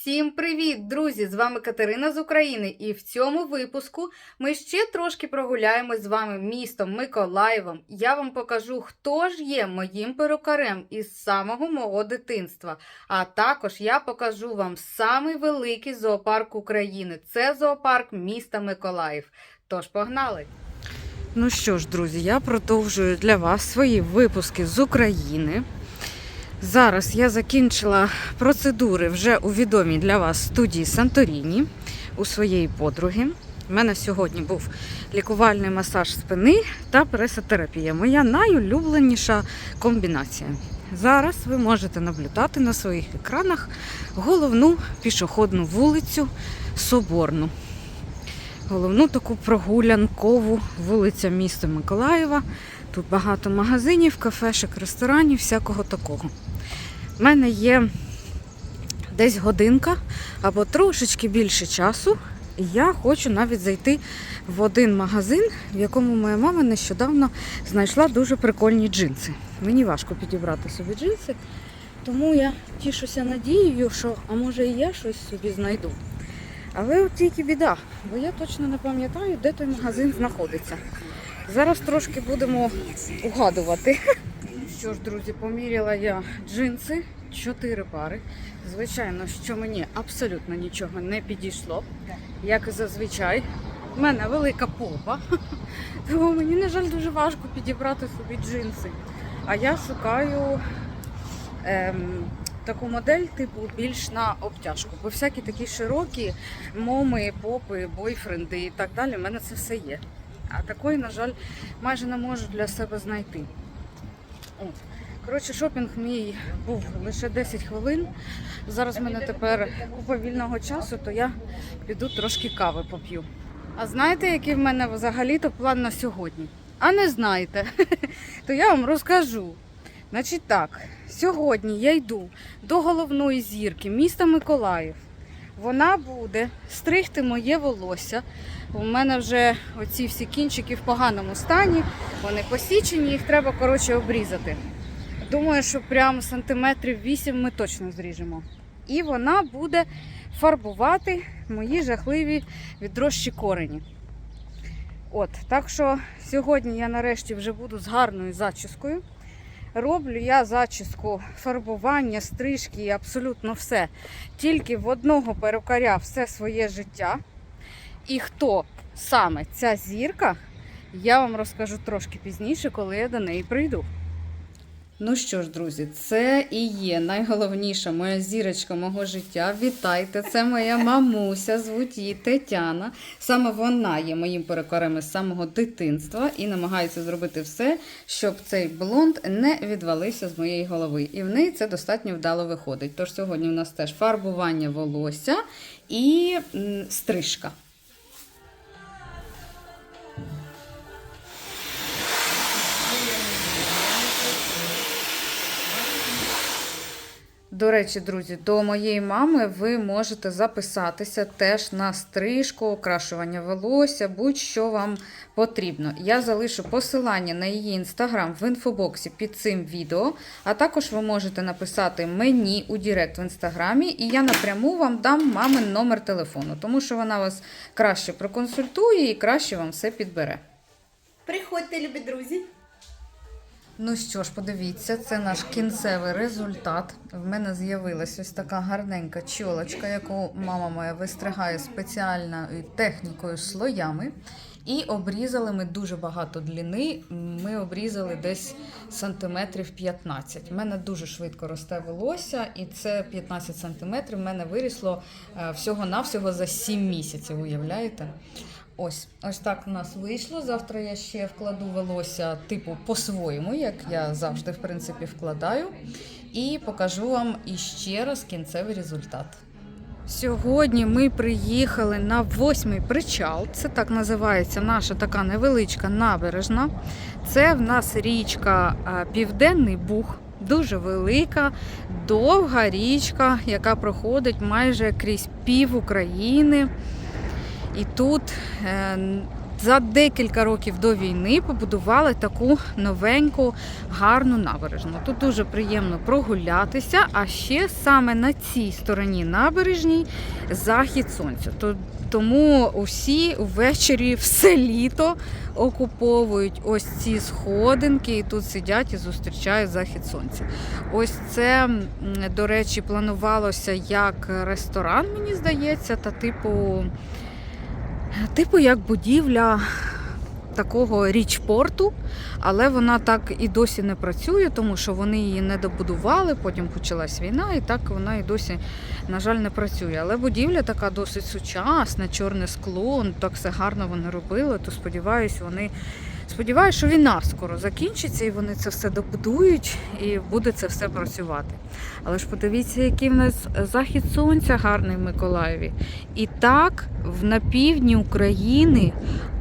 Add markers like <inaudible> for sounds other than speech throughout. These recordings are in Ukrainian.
Всім привіт, друзі! З вами Катерина з України, і в цьому випуску ми ще трошки прогуляємось з вами містом Миколаєвом. Я вам покажу, хто ж є моїм перукарем із самого мого дитинства. А також я покажу вам самий великий зоопарк України. Це зоопарк міста Миколаїв. Тож погнали! Ну що ж, друзі, я продовжую для вас свої випуски з України. Зараз я закінчила процедури вже у відомій для вас студії Санторіні у своєї подруги. У мене сьогодні був лікувальний масаж спини та пресотерапія. Моя найулюбленіша комбінація. Зараз ви можете наблюдати на своїх екранах головну пішохідну вулицю Соборну. Головну таку прогулянкову вулицю міста Миколаєва. Тут багато магазинів, кафешок, ресторанів, всякого такого. У мене є десь годинка або трошечки більше часу. Я хочу навіть зайти в один магазин, в якому моя мама нещодавно знайшла дуже прикольні джинси. Мені важко підібрати собі джинси, тому я тішуся надією, що а може і я щось собі знайду. Але от тільки біда, бо я точно не пам'ятаю, де той магазин знаходиться. Зараз трошки будемо угадувати. <laughs> Що ж, друзі, поміряла я джинси, чотири пари. Звичайно, що мені абсолютно нічого не підійшло, як і зазвичай. У мене велика попа, <laughs> тому мені, на жаль, дуже важко підібрати собі джинси. А я шукаю ем, таку модель, типу, більш на обтяжку. Бо всякі такі широкі моми, попи, бойфренди і так далі, в мене це все є. А такої, на жаль, майже не можу для себе знайти. От. Коротше, шопінг мій був лише 10 хвилин. Зараз в мене тепер купа вільного часу, то я піду трошки кави поп'ю. А знаєте, який в мене взагалі-то план на сьогодні? А не знаєте, <laughs> то я вам розкажу. Значить так, сьогодні я йду до головної зірки міста Миколаїв. Вона буде стригти моє волосся. У мене вже оці всі кінчики в поганому стані, вони посічені, їх треба коротше обрізати. Думаю, що прямо сантиметрів 8 ми точно зріжемо. І вона буде фарбувати мої жахливі відрощі корені. От, так що сьогодні я нарешті вже буду з гарною зачіскою. Роблю я зачіску, фарбування, стрижки і абсолютно все. Тільки в одного перукаря все своє життя. І хто саме ця зірка, я вам розкажу трошки пізніше, коли я до неї прийду. Ну що ж, друзі, це і є найголовніша моя зірочка мого життя. Вітайте! Це моя мамуся, звуть її Тетяна. Саме вона є моїм перекорем із самого дитинства і намагається зробити все, щоб цей блонд не відвалився з моєї голови. І в неї це достатньо вдало виходить. Тож сьогодні у нас теж фарбування волосся і стрижка. До речі, друзі, до моєї мами ви можете записатися теж на стрижку, окрашування волосся, будь-що вам потрібно. Я залишу посилання на її інстаграм в інфобоксі під цим відео, а також ви можете написати мені у Директ в інстаграмі, і я напряму вам дам мамин номер телефону, тому що вона вас краще проконсультує і краще вам все підбере. Приходьте, любі друзі. Ну що ж, подивіться, це наш кінцевий результат. В мене з'явилася ось така гарненька чолочка, яку мама моя вистригає спеціальною технікою слоями. І обрізали ми дуже багато длини. Ми обрізали десь сантиметрів 15. У мене дуже швидко росте волосся, і це 15 сантиметрів. в мене вирісло е, всього-навсього за 7 місяців. Уявляєте? Ось, ось так у нас вийшло. Завтра я ще вкладу волосся, типу, по-своєму, як я завжди, в принципі, вкладаю. І покажу вам іще раз кінцевий результат. Сьогодні ми приїхали на восьмий причал. Це так називається наша така невеличка набережна. Це в нас річка Південний Буг. Дуже велика, довга річка, яка проходить майже крізь пів України. І тут е, за декілька років до війни побудували таку новеньку гарну набережну. Тут дуже приємно прогулятися, а ще саме на цій стороні набережній захід сонця. Тому усі ввечері все літо окуповують ось ці сходинки і тут сидять і зустрічають захід сонця. Ось це, до речі, планувалося як ресторан, мені здається, та типу, типу як будівля такого річпорту, але вона так і досі не працює, тому що вони її не добудували, потім почалась війна, і так вона і досі, на жаль, не працює. Але будівля така досить сучасна, чорне скло, ну, так все гарно вони робили, то сподіваюсь, вони. Сподіваюся, що війна скоро закінчиться і вони це все добудують і буде це все працювати. Але ж подивіться, який в нас захід сонця гарний в Миколаєві. І так, на півдні України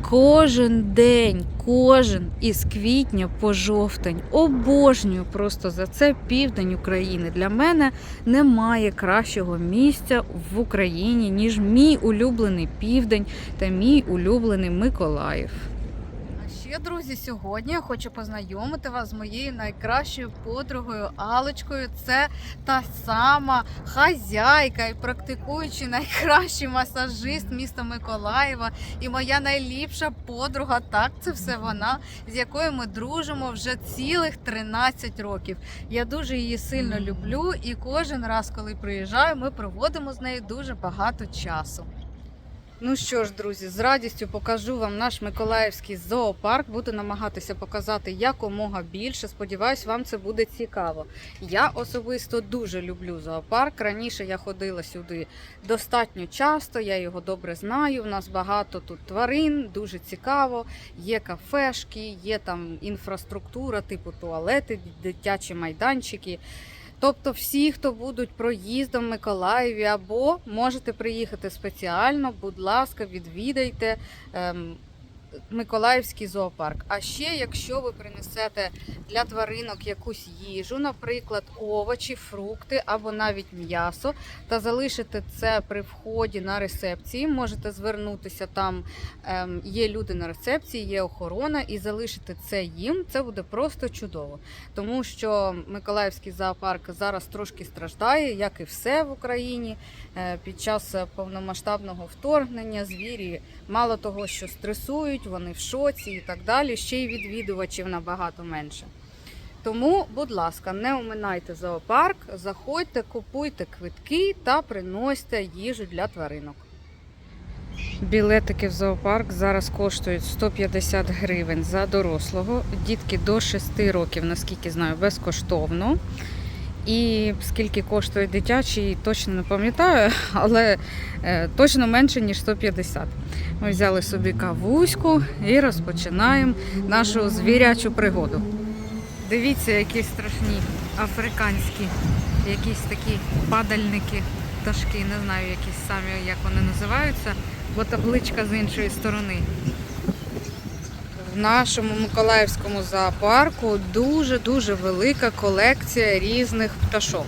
кожен день, кожен із квітня по жовтень. Обожнюю просто за це південь України. Для мене немає кращого місця в Україні, ніж мій улюблений південь та мій улюблений Миколаїв. Ще, друзі, сьогодні я хочу познайомити вас з моєю найкращою подругою Алочкою. Це та сама хазяйка і практикуючий найкращий масажист міста Миколаєва. І моя найліпша подруга, так, це все вона, з якою ми дружимо вже цілих 13 років. Я дуже її сильно люблю, і кожен раз, коли приїжджаю, ми проводимо з нею дуже багато часу. Ну що ж, друзі, з радістю покажу вам наш Миколаївський зоопарк. Буду намагатися показати якомога більше. Сподіваюсь, вам це буде цікаво. Я особисто дуже люблю зоопарк. Раніше я ходила сюди достатньо часто, я його добре знаю. У нас багато тут тварин, дуже цікаво. Є кафешки, є там інфраструктура, типу туалети, дитячі майданчики. Тобто всі, хто будуть проїздом в Миколаєві, або можете приїхати спеціально, будь ласка, відвідайте ем, Миколаївський зоопарк. А ще, якщо ви принесете для тваринок якусь їжу, наприклад, овочі, фрукти або навіть м'ясо, та залишите це при вході на рецепції, можете звернутися там. ем, є люди на рецепції, є охорона, і залишити це їм. Це буде просто чудово тому що Миколаївський зоопарк зараз трошки страждає, як і все в Україні. Е, Під час повномасштабного вторгнення звірі мало того, що стресують, вони в шоці і так далі. Ще й відвідувачів набагато менше. Тому, будь ласка, не оминайте зоопарк, заходьте, купуйте квитки та приносьте їжу для тваринок. Білетики в зоопарк зараз коштують 150 гривень за дорослого. Дітки до 6 років, наскільки знаю, безкоштовно. І скільки коштує дитячий, точно не пам'ятаю, <laughs> але е, точно менше, ніж 150. Ми взяли собі кавуську і розпочинаємо нашу звірячу пригоду. Дивіться, які страшні африканські, якісь такі падальники, пташки, не знаю, якісь самі, як вони називаються, бо табличка з іншої сторони. Нашому Миколаївському зоопарку дуже-дуже велика колекція різних пташок.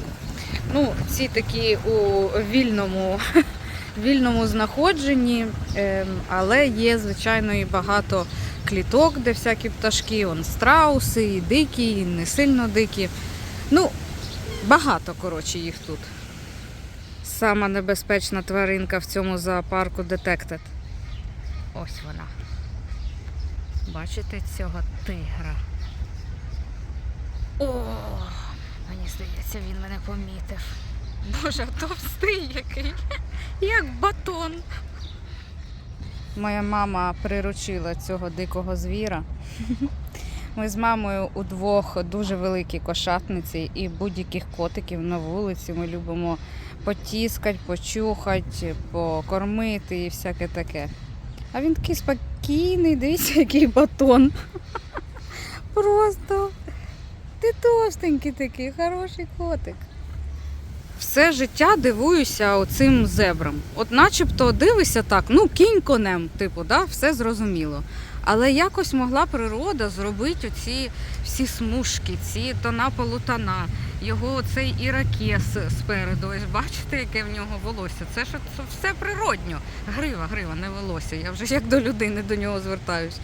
Ну, ці такі у вільному, <laughs> вільному знаходженні, ем, але є, звичайно, і багато кліток, де всякі пташки, он страуси, і дикі, і не сильно дикі. Ну, багато, коротше, їх тут. Сама небезпечна тваринка в цьому зоопарку Detected. Ось вона. Бачите цього тигра? О, мені здається, він мене помітив. Боже, товстий який, як батон. Моя мама приручила цього дикого звіра. <laughs> Ми з мамою удвох дуже великі кошатниці і будь-яких котиків на вулиці. Ми любимо потіскати, почухати, покормити і всяке таке. А він такий спокійний, дивіться, який батон. Просто ти товстенький такий, хороший котик. Все життя дивуюся оцим зебрам. От начебто дивишся так, ну кінь конем, типу, да, все зрозуміло. Але якось могла природа зробити оці всі смужки, ці тона полутона, його цей іракес спереду. Ось бачите, яке в нього волосся. Це ж це все природньо. Грива, грива, не волосся. Я вже як до людини до нього звертаюсь.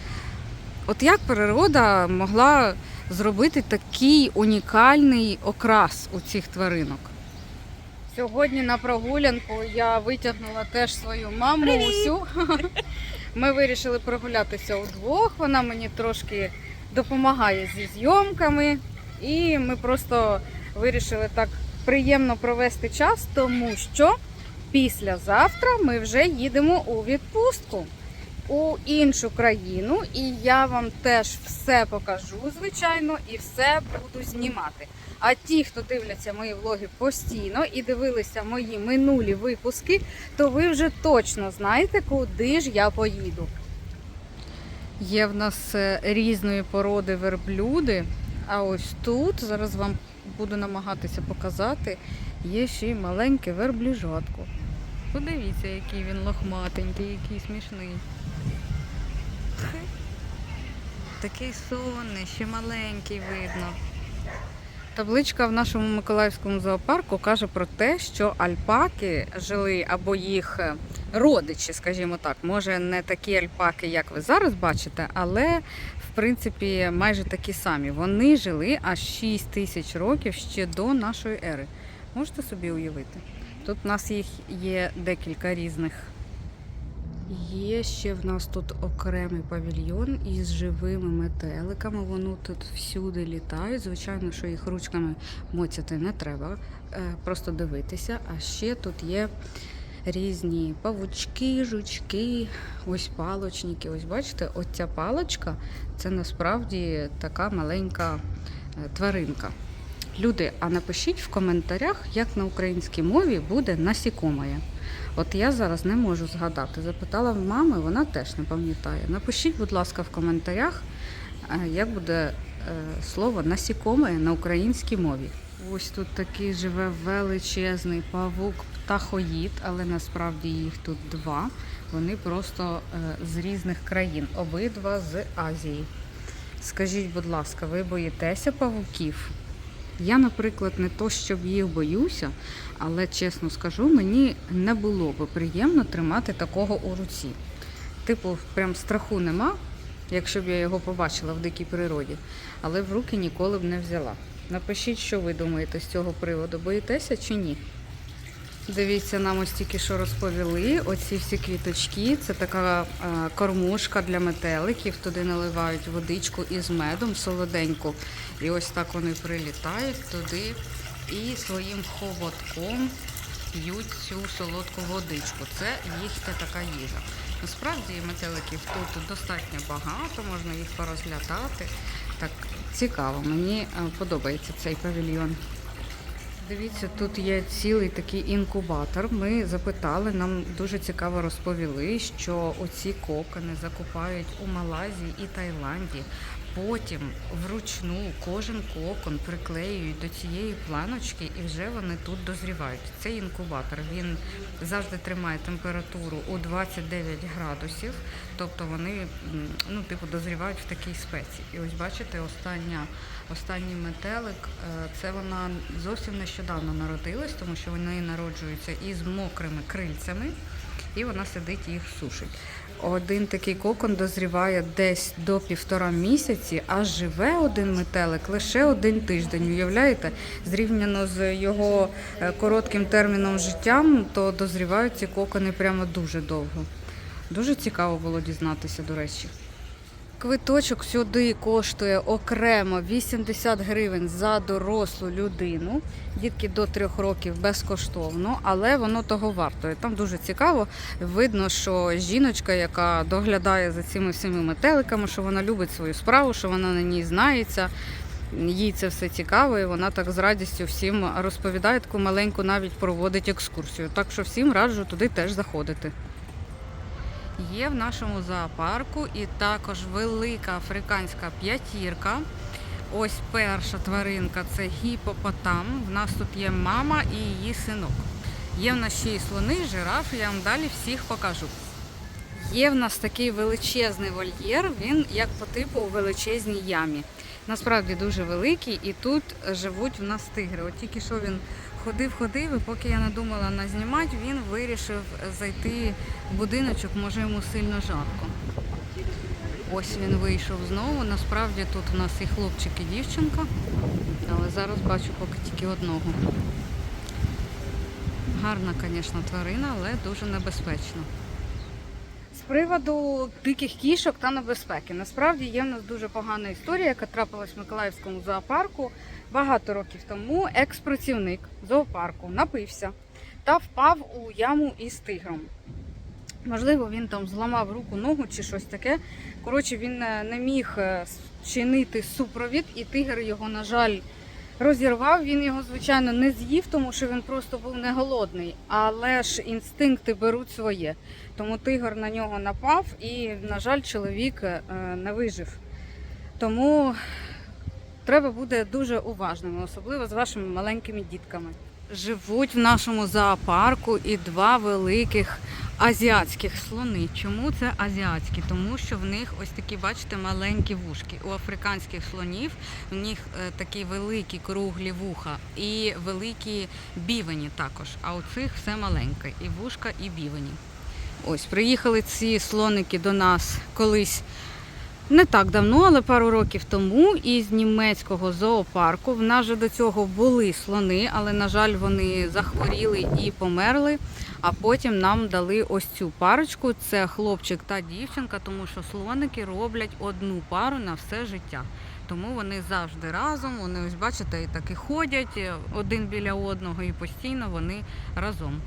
От як природа могла зробити такий унікальний окрас у цих тваринок? Сьогодні на прогулянку я витягнула теж свою мамусю. <laughs> Ми вирішили прогулятися удвох. Вона мені трошки допомагає зі зйомками. І ми просто вирішили так приємно провести час, тому що післязавтра ми вже їдемо у відпустку у іншу країну, і я вам теж все покажу, звичайно, і все буду знімати. А ті, хто дивляться мої влоги постійно і дивилися мої минулі випуски, то ви вже точно знаєте, куди ж я поїду. Є в нас е, різної породи верблюди, а ось тут зараз вам буду намагатися показати. Є ще й маленьке верблюжатко. Подивіться, який він лохматенький, який смішний. Такий сонний, ще маленький видно. Табличка в нашому Миколаївському зоопарку каже про те, що альпаки жили або їх родичі, скажімо так, може не такі альпаки, як ви зараз бачите, але в принципі майже такі самі. Вони жили аж 6 тисяч років ще до нашої ери. Можете собі уявити? Тут в нас їх є декілька різних. Є ще в нас тут окремий павільйон із живими метеликами. Вони тут всюди літають. Звичайно, що їх ручками моцяти не треба, е, просто дивитися. А ще тут є різні павучки, жучки, ось палочники. Ось бачите, ось ця палочка це насправді така маленька е, тваринка. Люди, а напишіть в коментарях, як на українській мові буде насікомає. От я зараз не можу згадати. Запитала в мами, вона теж не пам'ятає. Напишіть, будь ласка, в коментарях, е, як буде е, слово насікоме на українській мові. Ось тут такий живе величезний павук птахоїд, але насправді їх тут два. Вони просто е, з різних країн, обидва з Азії. Скажіть, будь ласка, ви боїтеся павуків? Я, наприклад, не то, щоб їх боюся, але чесно скажу, мені не було би приємно тримати такого у руці. Типу, прям страху нема, якщо б я його побачила в дикій природі, але в руки ніколи б не взяла. Напишіть, що ви думаєте з цього приводу, боїтеся чи ні? Дивіться, нам ось тільки що розповіли. Оці всі квіточки це така е, кормушка для метеликів. Туди наливають водичку із медом солоденьку. І ось так вони прилітають туди і своїм хоботком п'ють цю солодку водичку. Це їхня така їжа. Насправді метеликів тут достатньо багато, можна їх порозглядати. Так цікаво, мені е, подобається цей павільйон. Дивіться, тут є цілий такий інкубатор. Ми запитали, нам дуже цікаво розповіли, що оці кокони закупають у Малайзії і Таїланді. Потім вручну кожен кокон приклеюють до цієї планочки і вже вони тут дозрівають. Цей інкубатор він завжди тримає температуру у 29 градусів, тобто вони ну, типу, дозрівають в такій спеці. І ось бачите, остання, останній метелик, е, це вона зовсім нещодавно народилась, тому що вони народжуються із мокрими крильцями, і вона сидить і їх сушить. Один такий кокон дозріває десь до півтора місяці, а живе один метелик лише один тиждень. Уявляєте, зрівняно з його е, коротким терміном життя, то дозрівають ці кокони прямо дуже довго. Дуже цікаво було дізнатися, до речі. Квиточок сюди коштує окремо 80 гривень за дорослу людину. Дітки до трьох років безкоштовно, але воно того вартує. Там дуже цікаво. Видно, що жіночка, яка доглядає за цими всіми метеликами, що вона любить свою справу, що вона на ній знається. Їй це все цікаво, і вона так з радістю всім розповідає таку маленьку, навіть проводить екскурсію. Так що всім раджу туди теж заходити. Є в нашому зоопарку і також велика африканська п'ятірка. Ось перша тваринка це гіпопотам. В нас тут є мама і її синок. Є в нас ще й слони, жирафи, я вам далі всіх покажу. Є в нас такий величезний вольєр, він як по типу у величезній ямі. Насправді дуже великий, і тут живуть в нас тигри. От тільки що він ходив, ходив, і поки я не думала назнімати, він вирішив зайти в будиночок, може йому сильно жарко. Ось він вийшов знову. Насправді тут у нас і хлопчик, і дівчинка, але зараз бачу поки тільки одного. Гарна, звісно, тварина, але дуже небезпечна. Приводу диких кішок та небезпеки. Насправді є в нас дуже погана історія, яка трапилась в Миколаївському зоопарку багато років тому. Експрацівник зоопарку напився та впав у яму із тигром. Можливо, він там зламав руку, ногу чи щось таке. Коротше, він е, не міг е, чинити супровід, і тигр його, на жаль, розірвав. Він його, звичайно, не з'їв, тому що він просто був не голодний. Але ж інстинкти беруть своє. Тому тигр на нього напав, і, на жаль, чоловік е, не вижив. Тому треба бути дуже уважними, особливо з вашими маленькими дітками. Живуть в нашому зоопарку і два великих азіатських слони. Чому це азіатські? Тому що в них ось такі, бачите, маленькі вушки. У африканських слонів в них е, такі великі круглі вуха і великі бівені також. А у цих все маленьке, і вушка, і бівені. Ось приїхали ці слоники до нас колись не так давно, але пару років тому із німецького зоопарку. В нас же до цього були слони, але, на жаль, вони захворіли і померли. А потім нам дали ось цю парочку. Це хлопчик та дівчинка, тому що слоники роблять одну пару на все життя. Тому вони завжди разом. Вони ось бачите, і так і ходять е, один біля одного, і постійно вони разом.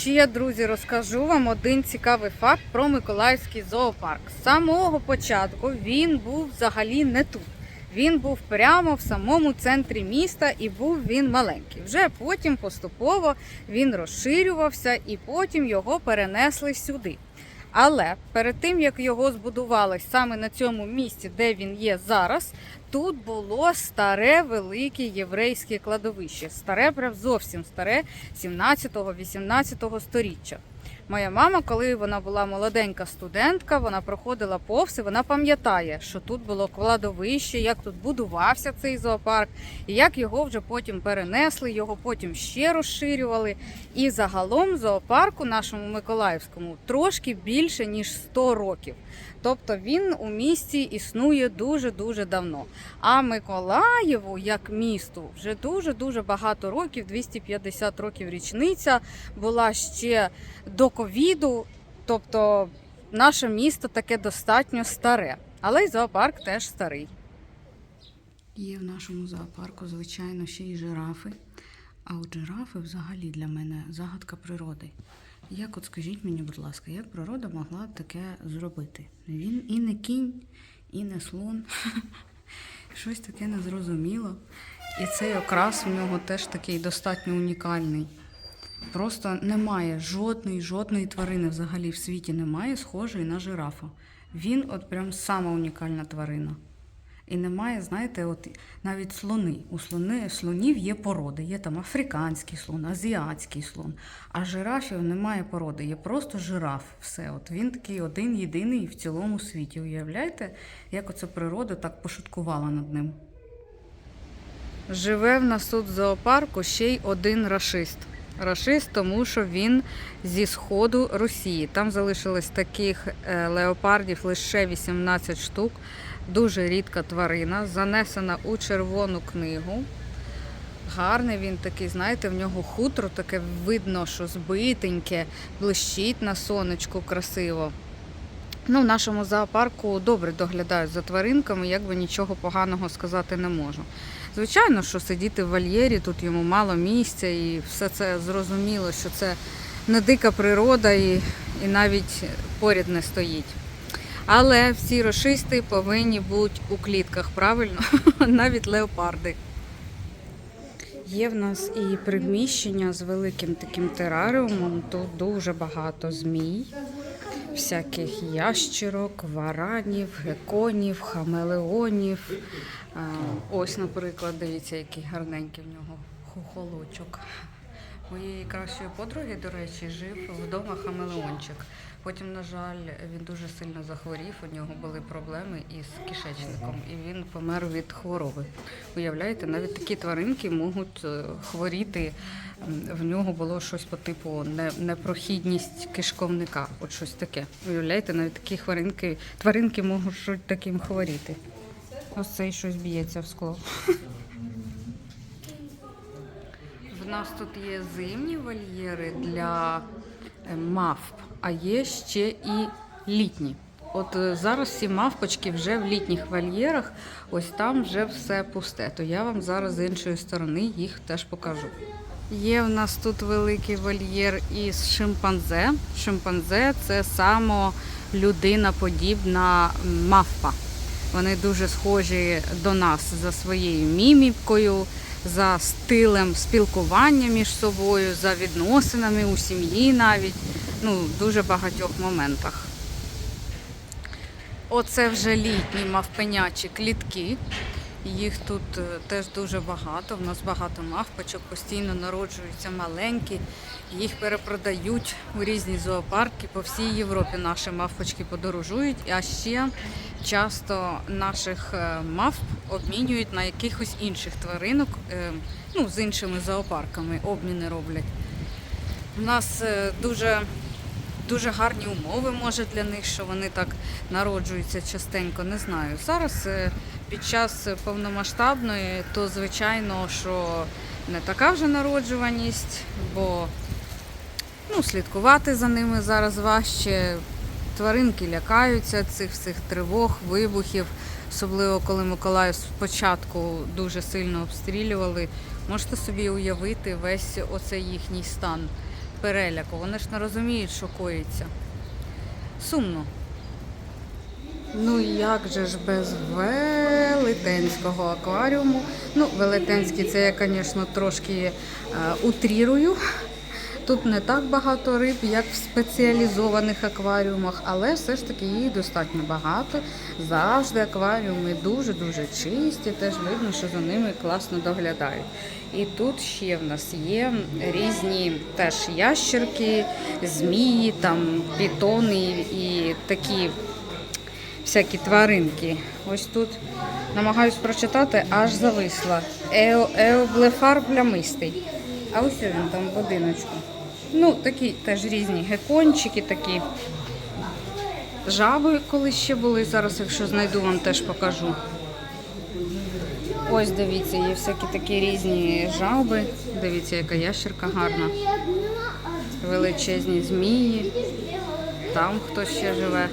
Ще, друзі, розкажу вам один цікавий факт про Миколаївський зоопарк. З самого початку він був взагалі не тут. Він був прямо в самому центрі міста і був він маленький. Вже потім поступово він розширювався і потім його перенесли сюди. Але перед тим як його збудували саме на цьому місці, де він є зараз, тут було старе велике єврейське кладовище. Старе, прям зовсім старе 17-18 сторіччя. Моя мама, коли вона була молоденька студентка, вона проходила повз і вона пам'ятає, що тут було кладовище, як тут будувався цей зоопарк, і як його вже потім перенесли, його потім ще розширювали. І загалом зоопарку нашому Миколаївському трошки більше ніж 100 років. Тобто він у місті існує дуже-дуже давно. А Миколаєву, як місту, вже дуже-дуже багато років, 250 років річниця була ще до ковіду. Тобто наше місто таке достатньо старе, але й зоопарк теж старий. Є в нашому зоопарку, звичайно, ще й жирафи. А от жирафи взагалі для мене загадка природи. Як от скажіть мені, будь ласка, як природа могла таке зробити? Він і не кінь, і не слон. <laughs> Щось таке незрозуміло. І цей окрас у нього теж такий достатньо унікальний. Просто немає жодної, жодної тварини взагалі в світі немає, схожої на жирафа. Він от прям сама унікальна тварина. І немає, знаєте, от навіть слони. У слони, слонів є породи. Є там африканський слон, азіатський слон. А жирафів немає породи, є просто жираф. Все. От він такий один єдиний в цілому світі. Уявляєте, як оце природа так пошуткувала над ним. Живе в нас тут в зоопарку ще й один рашист. Рашист, тому що він зі сходу Росії. Там залишилось таких е, леопардів лише 18 штук. Дуже рідка тварина, занесена у червону книгу. Гарний він такий, знаєте, в нього хутро таке видно, що збитеньке, блищить на сонечку красиво. Ну, в нашому зоопарку добре доглядають за тваринками, якби нічого поганого сказати не можу. Звичайно, що сидіти в вольєрі, тут йому мало місця, і все це зрозуміло, що це не дика природа і, і навіть поряд не стоїть. Але всі рашисти повинні бути у клітках, правильно? <laughs> Навіть леопарди. Є в нас і приміщення з великим таким тераріумом. Тут дуже багато змій. всяких ящерок, варанів, геконів, хамелеонів. Ось, наприклад, дивіться, який гарненький в нього хохолочок. Моєї кращої подруги, до речі, жив вдома хамелеончик. Потім, на жаль, він дуже сильно захворів, у нього були проблеми із кишечником, і він помер від хвороби. Уявляєте, навіть такі тваринки можуть е, хворіти. В нього було щось по типу непрохідність кишковника, от щось таке. Уявляєте, навіть такі тваринки, тваринки можуть таким хворіти. Ось цей щось б'ється в скло. <laughs> В нас тут є зимні вольєри для е, мавп, а є ще і літні. От е, зараз всі мавпочки вже в літніх вольєрах, ось там вже все пусте. То я вам зараз з іншої сторони їх теж покажу. Є в нас тут великий вольєр із шимпанзе. Шимпанзе це само людиноподібна мавпа. Вони дуже схожі до нас за своєю мімікою, за стилем спілкування між собою, за відносинами у сім'ї навіть. Ну, в дуже багатьох моментах. Оце вже літні мавпенячі клітки. Їх тут е, теж дуже багато. У нас багато мавпочок, постійно народжуються маленькі. Їх перепродають у різні зоопарки. По всій Європі наші мавпочки подорожують. А ще часто наших е, мавп обмінюють на якихось інших тваринок, е, ну, з іншими зоопарками, обміни роблять. У нас дуже, дуже гарні умови, може, для них, що вони так народжуються частенько, не знаю. Зараз під час повномасштабної, то звичайно, що не така вже народжуваність, бо ну, слідкувати за ними зараз важче. Тваринки лякаються цих всіх тривог, вибухів, особливо коли Миколаїв спочатку дуже сильно обстрілювали. Можете собі уявити весь оцей їхній стан переляку. Вони ж не розуміють, що коїться. Сумно. Ну як же ж без велетенського акваріуму. Ну, велетенський це я, звісно, трошки е, утрірую. Тут не так багато риб, як в спеціалізованих акваріумах, але все ж таки їх достатньо багато. Завжди акваріуми дуже-дуже чисті, теж видно, що за ними класно доглядають. І тут ще в нас є різні теж ящерки, змії, там пітони і такі всякі тваринки. Ось тут намагаюсь прочитати, аж зависла. Ео, еоблефар плямистий. А ось він там в будиночку. Ну, такі теж різні гекончики такі. Жаби коли ще були. Зараз, якщо знайду, вам теж покажу. Ось дивіться, є всякі такі різні жаби. Дивіться, яка ящерка гарна. Величезні змії. Там хто ще живе.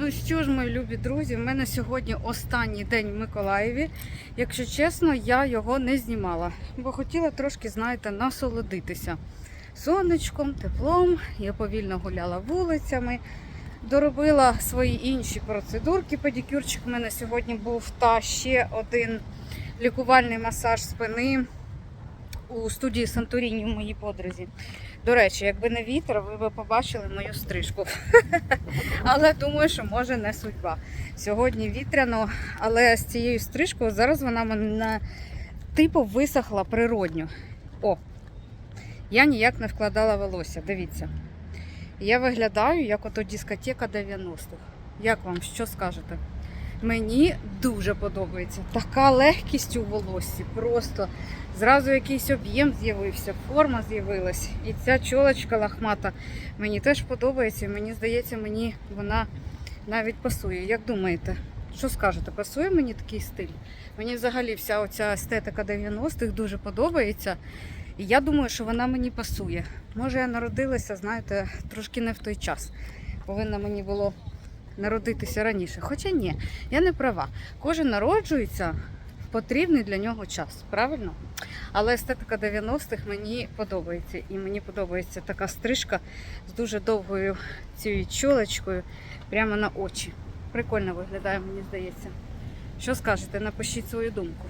Ну що ж, мої любі друзі, в мене сьогодні останній день в Миколаєві. Якщо чесно, я його не знімала, бо хотіла трошки, знаєте, насолодитися сонечком, теплом. Я повільно гуляла вулицями, доробила свої інші процедурки. Педикюрчик в мене сьогодні був та ще один лікувальний масаж спини у студії Санторіні в моїй подрузі. До речі, якби не вітер, ви б побачили мою стрижку. <laughs> Але думаю, що може не судьба. Сьогодні вітряно, але з цією стрижкою зараз вона мене типу висохла природньо. О! Я ніяк не вкладала волосся. Дивіться. Я виглядаю як ото дискотека 90-х. Як вам що скажете? Мені дуже подобається. Така легкість у волоссі. Просто зразу якийсь об'єм з'явився, форма з'явилась. І ця чолочка лахмата мені теж подобається. Мені здається, мені вона навіть пасує. Як думаєте? Що скажете? Пасує мені такий стиль? Мені взагалі вся оця естетика 90-х дуже подобається. І я думаю, що вона мені пасує. Може, я народилася, знаєте, трошки не в той час. Повинна мені було народитися раніше. Хоча ні, я не права. Кожен народжується потрібний для нього час, правильно? Але естетика 90-х мені подобається. І мені подобається така стрижка з дуже довгою цією чолочкою прямо на очі. Прикольно виглядає, мені здається. Що скажете? Напишіть свою думку.